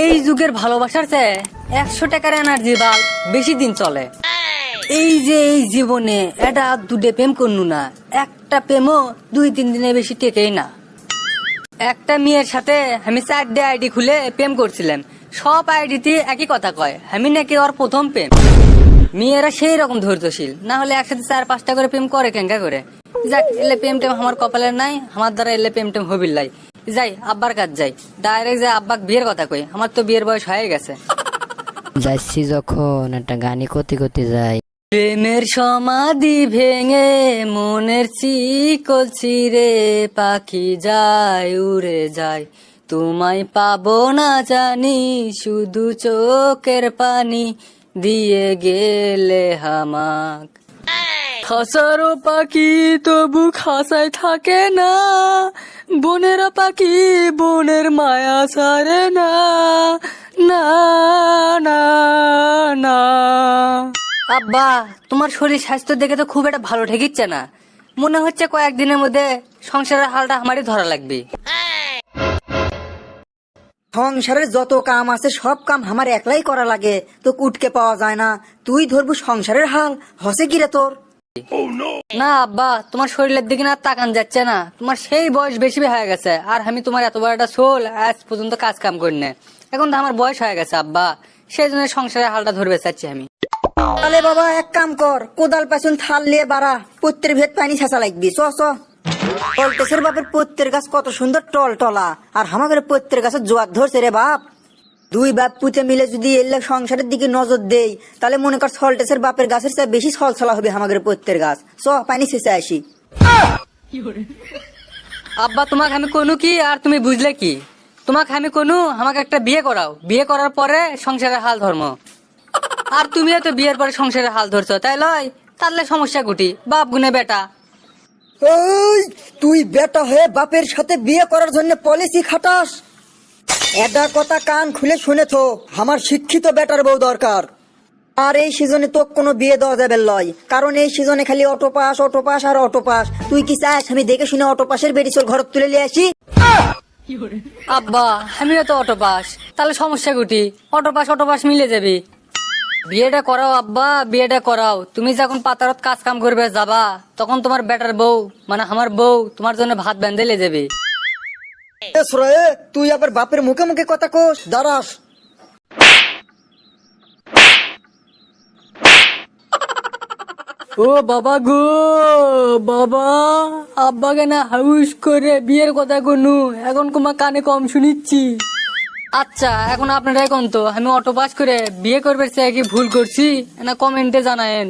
এই যুগের ভালোবাসার চেয়ে একশো টাকার এনার্জি বাল বেশি দিন চলে। এই যে এই জীবনে এটা দুটে প্রেম করনু না, একটা প্রেমও দুই তিন দিনে বেশি টেকেই না। একটা মেয়ের সাথে আমি চারটে আইডি খুলে প্রেম করছিলাম, সব আইডিতে একই কথা কয়, আমি নাকি ওর প্রথম প্রেম। মেয়েরা সেই রকম ধৈর্যশীল, না হলে একসাথে চার পাঁচটা করে প্রেম করে কেঙ্কা করে? যাক, এলে প্রেম টেম আমার কপালে নাই, আমার দ্বারা এলে প্রেম টেম হবিল লাই। যাই আব্বার কাজ যাই। ডাইরেক্ট যাই আব্বাক বিয়ের কথা কই আমার তো বিয়ের বয়স হয়ে গেছে। যাচ্ছি যখন একটা গানি করতে করতে যাই। প্রেমের সমাধি ভেঙে মনের চিকল ছিঁড়ে পাখি যায় উড়ে যায়। তোমায় পাবো না জানি শুধু চোখের পানি দিয়ে গেলে হামাক। খাসারও পাখি তবু খাসায় থাকে না। বনেরা পাখি বনের মায়া সারে না না না না। আব্বা তোমার শরীর স্বাস্থ্য দেখে তো খুব একটা ভালো ঠেকিচ্ছে না। মনে হচ্ছে কয়েকদিনের মধ্যে সংসারের হালটা আমারই ধরা লাগবে। সংসারের যত কাম আছে সব কাম আমার একলাই করা লাগে। তো কুটকে পাওয়া যায় না। তুই ধরবু সংসারের হাল হসে কিরে তোর? না, আব্বা, তোমার শরীরের দিকে না তাকান যাচ্ছে না। তোমার সেই বয়স বেশি হয়ে গেছে, আর আমি তোমার এত বড় একটা সোল আজ পর্যন্ত কাজ কাম করি না এখন তো আমার বয়স হয়ে গেছে, আব্বা। সেই জন্য সংসারের হালটা ধরবে চাচ্ছি আমি। তাহলে বাবা, এক কাম কর, কোদাল, পেছন, থাল নিয়ে বাড়া। পত্রের ভেদ পানি ছেঁচা লাগবি, চ চ। টলটেসের বাপের পত্রের গাছ কত সুন্দর টল টলা আর আমাদের পত্রের গাছে জোয়ার ধরছে রে বাপ। দুই বাপ পুতে মিলে যদি এলে সংসারের দিকে নজর দেই তাহলে মনে কর সল্টেসের বাপের গাছের চেয়ে বেশি ছলছলা হবে আমাদের পত্রের গাছ। চ পানি ছেঁচে আসি। আব্বা তোমাকে আমি কোনো কি আর তুমি বুঝলে কি? তোমাকে আমি কোনো আমাকে একটা বিয়ে করাও। বিয়ে করার পরে সংসারের হাল ধর্ম। আর তুমিও তো বিয়ের পরে সংসারের হাল ধরছো তাই লয় তাহলে সমস্যা গুটি বাপ গুনে বেটা। তুই বেটা হয়ে বাপের সাথে বিয়ে করার জন্য পলিসি খাটাস? এটা কথা কান খুলে শুনেছ? আমার শিক্ষিত বেটার বউ দরকার। আর এই সিজনে তো কোনো বিয়ে দেওয়া যাবে লয়। কারণ এই সিজনে খালি অটো পাস অটো পাস আর অটো পাস তুই কি চাস আমি দেখে শুনে অটো পাসের ঘর তুলে নিয়ে আসি? আব্বা, আমিও তো অটো পাস তাহলে সমস্যা গুটি অটো পাস অটো পাস মিলে যাবি। বিয়েটা করাও আব্বা, বিয়েটা করাও। তুমি যখন পাতারত কাজ কাম করবে যাবা, তখন তোমার বেটার বউ মানে আমার বউ, তোমার জন্য ভাত বেঁধে লে যাবে। এ শ্রয়ে তুই আবার বাপের মুখে মুখে কথা কোস, দাঁড়াস। ও বাবা গো, বাবা আব্বাকে না হাউস করে বিয়ের কথা কোনো, এখন তোমার কানে কম শুনিচ্ছি। আচ্ছা এখন আপনারা এখন তো, আমি অটো পাস করে বিয়ে করবে চাই কি ভুল করছি? না কমেন্টে জানায়েন।